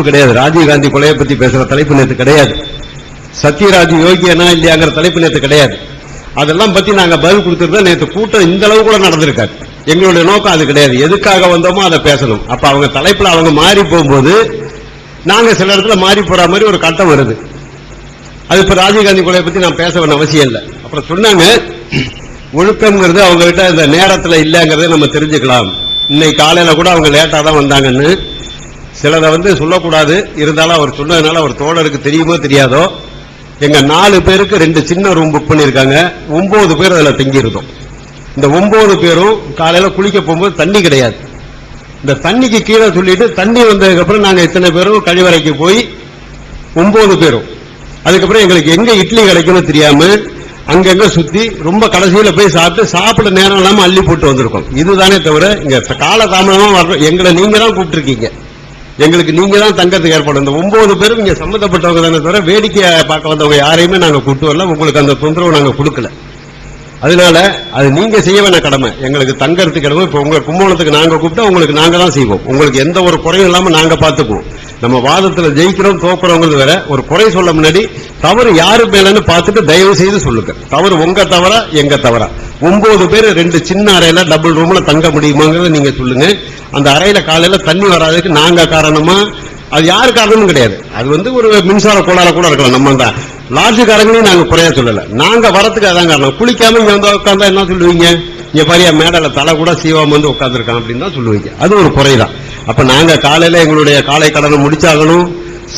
தலைப்பு கிடையாது. ராஜீவ்காந்தி கொலையை பத்தி பேசுற தலைப்பு நேத்து கிடையாது. சத்யராஜ் யோகியனா இல்லையாங்கிற தலைப்பு நேற்று கிடையாது. அதெல்லாம் பத்தி நாங்க பதில் கொடுத்திருந்தா நேத்து கூட்டம் இந்த அளவு கூட நடந்திருக்காரு எங்களுடைய நோக்கம் அது கிடையாது. எதுக்காக வந்தோமோ அதை பேசணும். அப்ப அவங்க தலைப்புல அவங்க மாறி போகும்போது நாங்க சில இடத்துல மாறி போற மாதிரி ஒரு கட்டம் வருது. அது இப்ப ராஜீவ்காந்தி கொலையை பத்தி நான் பேச வேண்டிய அவசியம் இல்லை. அப்புறம் சொன்னாங்க ஒழுக்கம்ங்கிறது அவங்க கிட்ட இந்த நேரத்துல இல்லைங்கிறத நம்ம தெரிஞ்சுக்கலாம். இன்னைக்கு காலையில கூட அவங்க லேட்டா தான் வந்தாங்கன்னு சிலதை வந்து சொல்லக்கூடாது. இருந்தாலும் அவர் சொன்னதுனால அவர் தோழருக்கு தெரியுமோ தெரியாதோ எங்க நாலு பேருக்கு ரெண்டு சின்ன ரூம் புக் பண்ணியிருக்காங்க. ஒன்பது பேர் அதில் தங்கியிருந்தோம். இந்த ஒன்பது பேரும் காலையில் குளிக்க போகும்போது தண்ணி கிடையாது. இந்த தண்ணிக்கு கீழே சொல்லிட்டு தண்ணி வந்ததுக்கப்புறம் நாங்கள் இத்தனை பேரும் கழிவறைக்கு போய் ஒன்பது பேரும். அதுக்கப்புறம் எங்களுக்கு எங்க இட்லி கிடைக்கும்னு தெரியாம அங்கங்க சுத்தி ரொம்ப கடைசியில போய் சாப்பிட்டு சாப்பிட நேரம் இல்லாம அள்ளி போட்டு வந்திருக்கோம். இதுதானே தவிர இங்க கால தாமதமா வர்றோம். எங்களை நீங்க தான் கூப்பிட்டுருக்கீங்க. எங்களுக்கு நீங்க தான் தங்கத்துக்கு ஏற்பாடு. இந்த ஒன்பது பேரும் இங்க சம்பந்தப்பட்டவங்க தானே தவிர வேடிக்கையை பார்க்க வந்தவங்க யாரையுமே நாங்க கூட்டு வரல. உங்களுக்கு அந்த தொந்தரவு நாங்க கொடுக்கல. அதனால அது நீங்க செய்ய வேண்டிய கடமை. எங்களுக்கு தங்கறதுக்கு கடமை இப்ப உங்க கும்பகோணத்துக்கு நாங்க கூப்பிட்டா உங்களுக்கு நாங்க தான் செய்வோம். உங்களுக்கு எந்த ஒரு குறையும் இல்லாம நாங்க பாத்துக்குவோம் நம்ம வாதத்துல ஜெயிக்கிறோம் தோக்குறோங்கிறது வேற. ஒரு குறை சொல்ல முன்னாடி தவறு யாரு மேலன்னு பார்த்துட்டு தயவு செய்து சொல்லுங்க. தவறு உங்க தவறா எங்க தவறா? ஒன்பது பேர் ரெண்டு சின்ன அறையில டபுள் ரூம்ல தங்க முடியுமாங்கிறத நீங்க சொல்லுங்க. அந்த அறையில காலையில தண்ணி வராததுக்கு நாங்க காரணமா? அது யாரு காரணமும் கிடையாது. அது வந்து ஒரு மின்சார கோளால கூட இருக்கலாம். நம்ம தான் லாட்ஜுக்காரங்களையும் நாங்க குறைய சொல்லல. நாங்க வரத்துக்கு அதான் காரணம். குளிக்காம இங்க வந்து உட்காந்தா என்ன சொல்லுவீங்க? இங்க பாரியா மேடல தலை கூட சீவாம வந்து உட்காந்துருக்கான் அப்படின்னு தான் சொல்லுவீங்க. அது ஒரு குறைதான். அப்ப நாங்க காலையில எங்களுடைய காலை கடனை முடிச்சாகணும்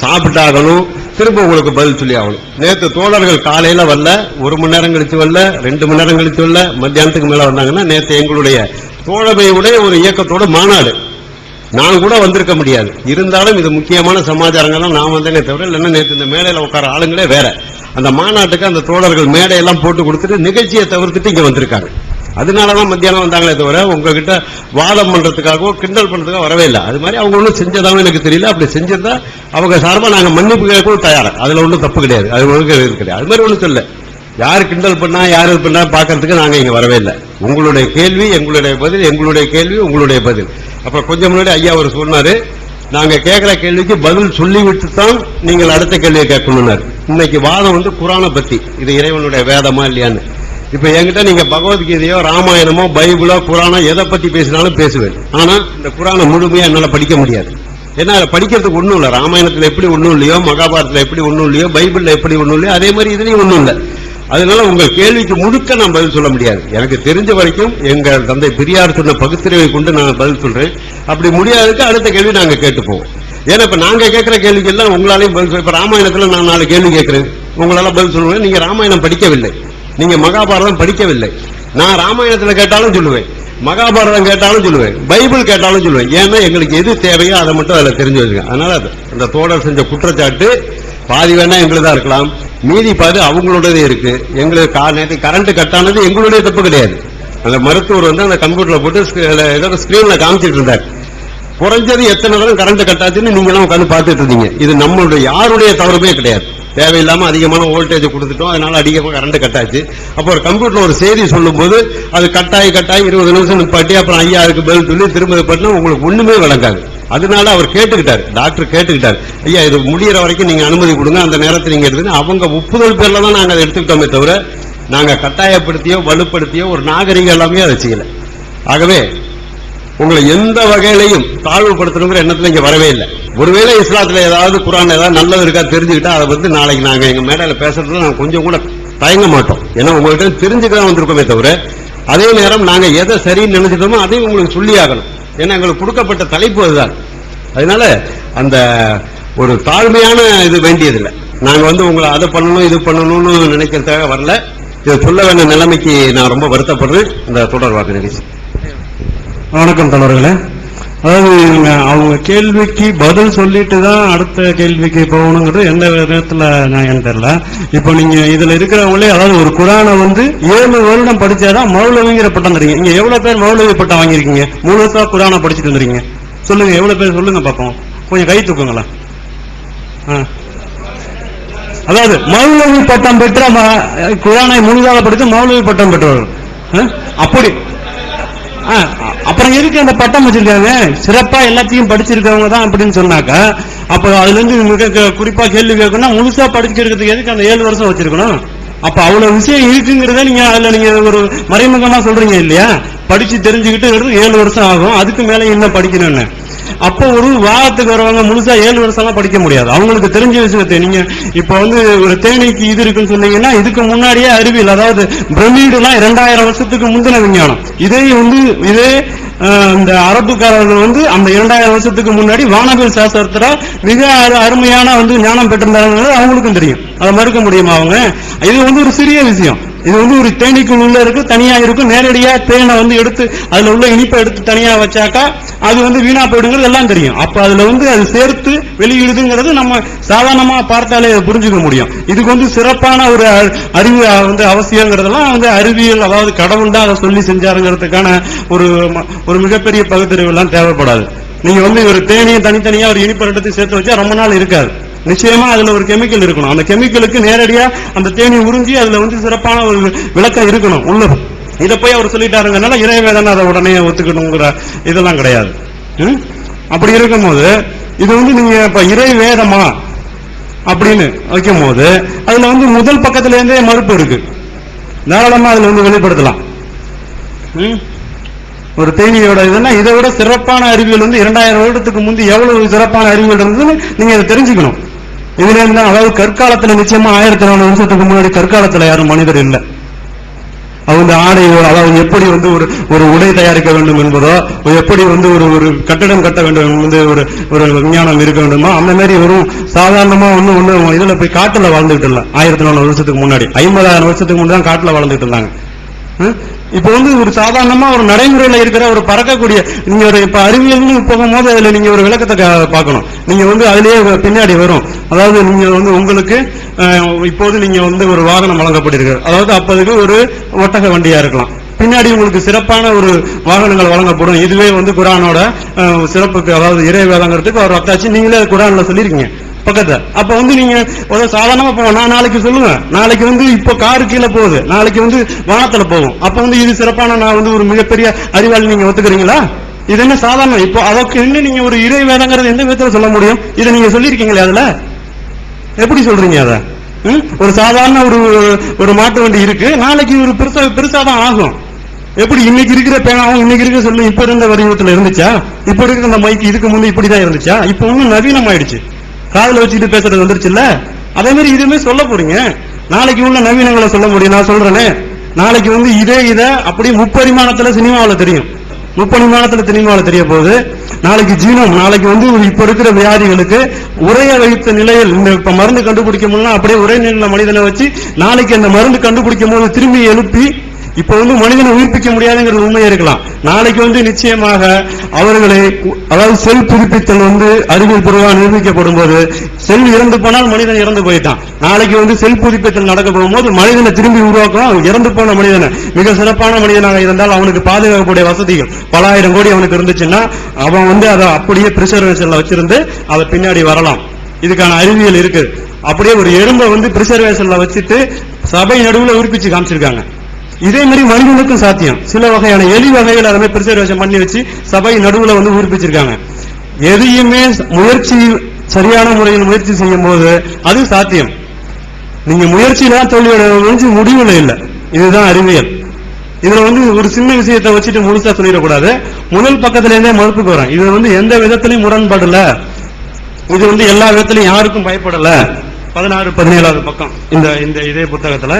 சாப்பிட்டாகணும் திரும்ப உங்களுக்கு பதில் சொல்லி ஆகணும். நேற்று தோழர்கள் காலையில வரல ஒரு மணி நேரம் கழிச்சு வரல ரெண்டு மணி நேரம் கழிச்சு வரல மத்தியானத்துக்கு மேல வந்தாங்கன்னா நேற்று எங்களுடைய தோழமையுடைய ஒரு இயக்கத்தோட மாநாடு. நான் கூட வந்திருக்க முடியாது. இருந்தாலும் இது முக்கியமான சமாச்சாரங்கள்லாம் நான் வந்தேனே தவிர இல்லைன்னா நேற்று இந்த மேடையில உட்கார ஆளுங்களே வேற. அந்த மாநாட்டுக்கு அந்த தோழர்கள் மேடையெல்லாம் போட்டு கொடுத்துட்டு நிகழ்ச்சியை தவிர்த்துட்டு இங்க வந்திருக்காங்க. அதனாலதான் மத்தியானம் வந்தாங்களே தவிர உங்ககிட்ட வாதம் பண்றதுக்காகவோ கிண்டல் பண்றதுக்காக வரவே இல்லை. அது மாதிரி அவங்க ஒன்றும் செஞ்சதாகவும் எனக்கு தெரியல. அப்படி செஞ்சிருந்தா அவங்க சார்பாக நாங்கள் மன்னிப்பு கேட்கவும் தயார். அதுல ஒன்றும் தப்பு கிடையாது. அது ஒழுங்கு கிடையாது. அது மாதிரி ஒன்றும் சொல்ல யார் கிண்டல் பண்ணா யார் இது பண்ணா பாக்குறதுக்கு நாங்க இங்க வரவே இல்லை. உங்களுடைய கேள்வி எங்களுடைய பதில் எங்களுடைய கேள்வி உங்களுடைய பதில். அப்புறம் கொஞ்சம் முன்னாடி ஐயா அவர் சொன்னாரு நாங்க கேட்கிற கேள்விக்கு பதில் சொல்லிவிட்டு தான் நீங்கள் அடுத்த கேள்வியை கேட்கணும்னாரு. இன்னைக்கு வாதம் வந்து குரானை பத்தி. இது இறைவனுடைய வேதமா இல்லையான்னு. இப்ப என்கிட்ட நீங்க பகவத்கீதையோ ராமாயணமோ பைபிளோ குரானோ எதை பத்தி பேசினாலும் பேசுவேன். ஆனா இந்த குரானை முழுமையா என்னால படிக்க முடியாது. ஏன்னா அதை படிக்கிறதுக்கு ஒண்ணும் இல்ல. ராமாயணத்துல எப்படி ஒண்ணும் இல்லையோ மகாபாரதத்துல எப்படி ஒண்ணும் இல்லையோ பைபிள்ல எப்படி ஒண்ணும் இல்லையோ அதே மாதிரி இதுலயும் ஒண்ணும் இல்ல. அதனால உங்கள் கேள்விக்கு முழுக்க நான் பதில் சொல்ல முடியாது. எனக்கு தெரிஞ்ச வரைக்கும் எங்க தந்தை பெரியார் சொன்ன பகுத்தறிவை கொண்டு நான் பதில் சொல்றேன். அப்படி முடியாததுக்கு அடுத்த கேள்வி நாங்க கேட்டு போவோம் ஏன்னா இப்ப நாங்க கேட்கிற கேள்விக்கு எல்லாம் உங்களாலையும் பதில் சொல்ல இப்ப ராமாயணத்துல நான் நாலு கேள்வி கேட்கிறேன். உங்களால பதில் சொல்லுவேன் நீங்க ராமாயணம் படிக்கவில்லை. நீங்க மகாபாரதம் படிக்கவில்லை. நான் ராமாயணத்துல கேட்டாலும் சொல்லுவேன். மகாபாரதம் கேட்டாலும் சொல்லுவேன். பைபிள் கேட்டாலும் சொல்லுவேன். ஏன்னா எங்களுக்கு எது தேவையோ அதை மட்டும் அதில் தெரிஞ்சு வச்சுக்க அதனால அது அந்த தோழர் செஞ்ச குற்றச்சாட்டு பாதி வேணா எங்களுதான் இருக்கலாம். மீதி பாதி அவங்களோடதே இருக்கு. எங்களுக்கு கா- நேத்து கரண்ட் கட்டானது எங்களுடைய தப்பு கிடையாது. அந்த மருத்துவர் வந்து அந்த கம்ப்யூட்டர்ல போட்டு ஏதோ ஸ்கிரீன்ல காமிச்சிட்டு இருந்தார். குறைஞ்சது எத்தனை தடவை கரண்ட் கட்டாச்சுன்னு நீங்க எல்லாம் உட்காந்து பார்த்துட்டு இருந்தீங்க. இது நம்மளுடைய யாருடைய தவறுமே கிடையாது. தேவையில்லாமல் அதிகமான வோல்டேஜ் கொடுத்துட்டோம். அதனால அதிகமாக கரண்ட் கட்டாச்சு அப்போ ஒரு கம்ப்யூட்டர் ஒரு செய்தி சொல்லும்போது அது கட்டாயி கட்டாயி இருபது நிமிஷம் நிப்பாட்டி அப்புறம் ஐயா அதுக்கு பதில் சொல்லி திரும்ப பண்ணால் உங்களுக்கு ஒன்றுமே விளங்காது. அதனால அவர் கேட்டுக்கிட்டார். டாக்டர் கேட்டுக்கிட்டார். ஐயா இது முடிகிற வரைக்கும் நீங்கள் அனுமதி கொடுங்க. அந்த நேரத்தில் நீங்கள் எடுத்துன்னு அவங்க ஒப்புதல் பேரில் தான் நாங்கள் அதை எடுத்துக்கிட்டோமே தவிர நாங்கள் கட்டாயப்படுத்தியோ வலுப்படுத்தியோ ஒரு நாகரிகம் எல்லாமே அதை செய்யலை. ஆகவே உங்களை எந்த வகையிலையும் தாழ்வுபடுத்தணுங்கிற எண்ணத்துல இங்க வரவே இல்லை. ஒருவேளை இஸ்லாத்துல ஏதாவது குரான் ஏதாவது நல்லது இருக்கா தெரிஞ்சுக்கிட்டா அதை பத்தி நாளைக்கு நாங்க எங்க மேடையில பேசுறதுல நாங்க கொஞ்சம் கூட தயங்க மாட்டோம். ஏன்னா உங்கள்கிட்ட தெரிஞ்சுக்க தான் வந்திருக்கோமே தவிர அதே நேரம் நாங்க எதை சரின்னு நினைச்சிட்டோமோ அதையும் உங்களுக்கு சொல்லி ஆகணும். ஏன்னா எங்களுக்கு கொடுக்கப்பட்ட தலைப்பு அதுதான். அதனால அந்த ஒரு தாழ்மையான இது வேண்டியதில்லை. நாங்க வந்து உங்களை அதை பண்ணணும் இது பண்ணணும்னு நினைக்கிறதுக்காக வரல. இதை சொல்ல வேண்டிய நிலைமைக்கு நான் ரொம்ப வருத்தப்படுறேன். இந்த தொடர் வாக்கு நிகழ்ச்சி வணக்கம் தலைவர்களே அதாவது அவங்க கேள்விக்கு பதில் சொல்லிட்டு தான் அடுத்த கேள்விக்கு போகணுங்கிறது எந்த விதத்தில் நான் தெரில இப்போ நீங்கள் இதில் இருக்கிறவங்களே அதாவது ஒரு குரானை வந்து ஏழு வருடம் படிச்சாதான் மௌலவிங்கிற பட்டம் தரீங்க நீங்கள் எவ்வளோ பேர் மௌலவி பட்டம் வாங்கியிருக்கீங்க? முழுசா குரானை படிச்சுட்டு வந்துருக்கீங்க. சொல்லுங்கள் எவ்வளோ பேர் சொல்லுங்கள் பார்ப்போம். கொஞ்சம் கை தூக்குங்களேன். ஆ. அதாவது மௌலவி பட்டம் பெற்ற குரானை முழுதாக படித்து மௌலவி பட்டம் பெற்றவர்கள் ஆ? அப்படி. அப்புறம் எதுக்கு அந்த பட்டம் வச்சிருக்காங்க? சிறப்பா எல்லாத்தையும் படிச்சிருக்கவங்க தான் அப்படின்னு சொன்னாக்கா அப்ப அதுல இருந்து மிக க- குறிப்பா கேள்வி கேட்கணும்னா முழுசா படிச்சிருக்கிறதுக்கு எதுக்கு அந்த ஏழு வருஷம் வச்சிருக்கணும்? அப்ப அவ்வளவு விஷயம் இருக்குங்கிறத நீங்க அதுல நீங்க ஒரு மறைமுகமா சொல்றீங்க இல்லையா? படிச்சு தெரிஞ்சுக்கிட்டு ஏழு வருஷம் ஆகும் அதுக்கு மேல என்ன படிக்கணும்னு? அப்போ ஒரு வாதத்துக்கு வரவங்க முழுசா ஏழு வருஷமா படிக்க முடியாது. அவங்களுக்கு தெரிஞ்ச விஷயத்தை நீங்க இப்ப வந்து ஒரு தேனீக்கு இது இருக்குன்னு சொன்னீங்கன்னா இதுக்கு முன்னாடியே அறிவியல் அதாவது பிரமிடு எல்லாம் இரண்டாயிரம் வருஷத்துக்கு முந்தின விஞ்ஞானம். இதே வந்து இதே இந்த அரபுக்காரர்கள் வந்து அந்த இரண்டாயிரம் வருஷத்துக்கு முன்னாடி வானவியல் சாஸ்திரத்துல மிக அரு- அருமையான வந்து ஞானம் பெற்றிருந்தாங்க அவங்களுக்கும் தெரியும். அதை மறுக்க முடியுமா அவங்க? இது வந்து ஒரு சிறிய விஷயம். இது வந்து ஒரு தேனீக்குள் உள்ள இருக்கு தனியா இருக்கும் நேரடியா தேனை வந்து எடுத்து அதுல உள்ள இனிப்பை எடுத்து தனியா வச்சாக்கா அது வந்து வீணா போயிடுங்கிறது எல்லாம் தெரியும். அப்ப அதுல வந்து அது சேர்த்து வெளியிடுதுங்கிறது நம்ம சாதாரணமா பார்த்தாலே புரிஞ்சுக்க முடியும். இதுக்கு வந்து சிறப்பான ஒரு அ- அறிவு வந்து அவசியங்கிறதெல்லாம் வந்து அறிவியல் அதாவது கடவுள் தான் அதை சொல்லி செஞ்சாருங்கிறதுக்கான ஒரு ம- ஒரு மிகப்பெரிய பகுத்தறிவு எல்லாம் தேவைப்படாது. நீங்க வந்து ஒரு தேனியை தனித்தனியா ஒரு இனிப்பு ரெண்டத்தையும் சேர்த்து வச்சா ரொம்ப நாள் இருக்காது. நிச்சயமா அதுல ஒரு கெமிக்கல் இருக்கணும். அந்த கெமிக்கலுக்கு நேரடியா அந்த தேனி உறிஞ்சி அதுல வந்து சிறப்பான ஒரு விளக்கம் இருக்கணும். உள்ள இதை போய் அவர் சொல்லிட்டாருங்கனால இறைவேதனை அதை உடனே ஒத்துக்கணுங்கிற இதெல்லாம் கிடையாது. ம்? அப்படி இருக்கும்போது இது வந்து நீங்க இப்ப இறை வேதமா அப்படின்னு வைக்கும் போது அதுல வந்து முதல் பக்கத்துல இருந்தே மறுப்பு இருக்கு. தாராளமா அதுல வந்து வெளிப்படுத்தலாம். ம்? ஒரு தேனியோட இதுன்னா இதை விட சிறப்பான அறிவியல் வந்து இரண்டாயிரம் வருடத்துக்கு முந்தி எவ்வளவு சிறப்பான அறிவியல் இருந்ததுன்னு நீங்க இதை தெரிஞ்சுக்கணும். இதுல இருந்தா அதாவது கற்காலத்துல நிச்சயமா ஆயிரத்தி நானூறு வருஷத்துக்கு முன்னாடி கற்காலத்துல யாரும் மனிதர் இல்லை. அவங்க ஆடை அதாவது எப்படி வந்து ஒரு ஒரு உடை தயாரிக்க வேண்டும் என்பதோ எப்படி வந்து ஒரு ஒரு கட்டடம் கட்ட வேண்டும் வந்து ஒரு ஒரு விஞ்ஞானம் இருக்க வேண்டுமோ அந்த மாதிரி வெறும் சாதாரணமா ஒண்ணு ஒண்ணு இதுல போய் காட்டுல வாழ்ந்துகிட்டு இல்ல. ஆயிரத்தி நானூறு வருஷத்துக்கு முன்னாடி. ஐம்பதாயிரம் வருஷத்துக்கு முன்னாடி தான் காட்டுல வாழ்ந்துட்டு இருந்தாங்க. இப்போ வந்து ஒரு சாதாரணமா ஒரு நடைமுறையில இருக்கிற ஒரு பறக்கக்கூடிய நீங்க ஒரு இப்ப அறிவியல்னு போகும்போது அதுல நீங்க ஒரு விளக்கத்தை பார்க்கணும். நீங்க வந்து அதுலயே பின்னாடி வரும். அதாவது நீங்க வந்து உங்களுக்கு இப்போது நீங்க வந்து ஒரு வாகனம் வழங்கப்பட்டிருக்கு. அதாவது அப்போதுக்கு ஒரு ஒட்டக வண்டியா இருக்கலாம். பின்னாடி உங்களுக்கு சிறப்பான ஒரு வாகனங்கள் வழங்கப்படும். இதுவே வந்து குரானோட சிறப்புக்கு அதாவது இறை வேதங்கிறதுக்கு அவர் அத்தாச்சு. நீங்களே குரான்ல சொல்லியிருக்கீங்க. பக்கத்துல. அப்ப வந்து நீங்க ஒரு சாதாரணமா போவோம் நான் நாளைக்கு சொல்லுவேன். நாளைக்கு வந்து இப்ப காரு கீழே போகுது. நாளைக்கு வந்து வானத்துல போகும். அப்ப வந்து இது சிறப்பான நான் வந்து ஒரு மிகப்பெரிய அறிவாளி நீங்க ஒத்துக்கிறீங்களா? இது என்ன சாதாரணம் இப்போ அதற்கு என்ன நீங்க ஒரு இறை வேதங்கிறது எந்த விதத்துல சொல்ல முடியும்? இதை நீங்க சொல்லியிருக்கீங்களே அதுல? எப்படி சொல்றீங்க அத? ம்? ஒரு சாதாரண ஒரு ஒரு மாட்டு வண்டி இருக்கு. நாளைக்கு ஒரு பெருசா பெருசா தான் ஆகும். எப்படி இன்னைக்கு இருக்கிற பேனாவும் இன்னைக்கு இருக்கிற சொல்லு இப்ப இருந்த வடிவத்துல இருந்துச்சா? இப்ப இருக்கிற அந்த மைக்கு இதுக்கு முன்னே இப்படிதான் இருந்துச்சா? இப்ப ஒன்னும் நவீனம் ஆயிடுச்சு காதல வச்சுட்டு பேசுறது வந்துருச்சுல்ல? அதே மாதிரி இதுவுமே சொல்ல போறீங்க. நாளைக்கு உள்ள நவீனங்களை சொல்ல முடியும். நான் சொல்றேனே. நாளைக்கு வந்து இதே இதை அப்படியே முப்பரிமாணத்துல சினிமாவில் தெரியும். முப்பரிமாணத்துல சினிமாவில் தெரிய போகுது. நாளைக்கு ஜீனம் நாளைக்கு வந்து இப்ப இருக்கிற வியாதிகளுக்கு உரைய வைத்த நிலையில் இந்த இப்ப மருந்து கண்டுபிடிக்க முடியல அப்படியே உரை நிலையில மனிதனை வச்சு நாளைக்கு அந்த மருந்து கண்டுபிடிக்கும் போது திரும்பி எழுப்பி இப்ப வந்து மனிதனை உயிர்ப்பிக்க முடியாதுங்கிறது உண்மையா இருக்கலாம். நாளைக்கு வந்து நிச்சயமாக அவர்களை அதாவது செல் புதுப்பித்தல் வந்து அறிவியல் பூர்வமாக நிரூபிக்கப்படும் போது செல் இறந்து போனால் மனிதன் இறந்து போயிட்டான். நாளைக்கு வந்து செல் புதுப்பித்தல் நடக்க போகும்போது மனிதனை திரும்பி உருவாக்கும் இறந்து போன மனிதனை. மிக சிறப்பான மனிதனாக இருந்தால் அவனுக்கு பாதுகாக்கக்கூடிய வசதிகள். பல ஆயிரம் கோடி அவனுக்கு இருந்துச்சுன்னா அவன் வந்து அதை அப்படியே பிரிசர்வேஷன்ல வச்சிருந்து அதை பின்னாடி வரலாம். இதுக்கான அறிவியல் இருக்கு. அப்படியே ஒரு எறும்பை வந்து பிரிசர்வேஷன்ல வச்சுட்டு சபை நடுவில் உறுப்பிச்சு காமிச்சிருக்காங்க. இதே மாதிரி மனிதனுக்கும் சாத்தியம். சில வகையான எலி வகைகள் அதை மாதிரி பிரிசர்வேஷன் பண்ணி வச்சு சபை நடுவில் வந்து உறுப்பிச்சிருக்காங்க எதையுமே முயற்சி சரியான முறையில் முயற்சி செய்யும் போது அது சாத்தியம். நீங்க முயற்சியில தான் தோல்வியோட முடிஞ்சு முடிவுல இல்லை. இதுதான் அறிவியல். இதுல வந்து ஒரு சின்ன விஷயத்தை வச்சுட்டு முழுசா சொல்லிடக்கூடாது. முதல் பக்கத்துல இருந்தே மறுப்புக்கு வரும் இது வந்து எந்த விதத்திலையும் முரண்படல. இது வந்து எல்லா விதத்திலையும் யாருக்கும் பயப்படல. பதினாறு பதினேழாவது பக்கம் இந்த இந்த இதே புத்தகத்துல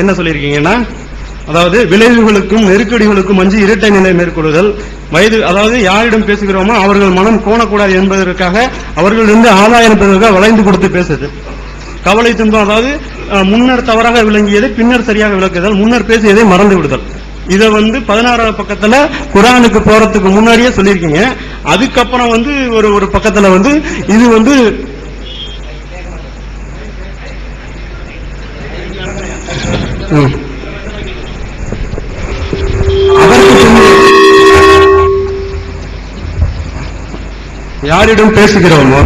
என்ன சொல்லியிருக்கீங்கன்னா அதாவது விளைவுகளுக்கும் நெருக்கடிகளுக்கும் அஞ்சு இரட்டை நிலை மேற்கொள்ளுதல். வயது அதாவது யாரிடம் பேசுகிறோமோ அவர்கள் மனம் கோணக்கூடாது என்பதற்காக அவர்களிருந்து ஆதாயம் பெறுவதற்காக வளைந்து கொடுத்து பேசுது. கவலை துன்பம் அதாவது முன்னர் தவறாக விளங்கியதை பின்னர் சரியாக விளக்குதல் முன்னர் பேசியதை மறந்து விடுதல். இதை வந்து பதினாறாவது பக்கத்துல குரானுக்கு போறதுக்கு முன்னாடியே சொல்லியிருக்கீங்க. அதுக்கப்புறம் வந்து ஒரு ஒரு பக்கத்துல வந்து இது வந்து ம். யாரிடம் பேசுகிறோமோ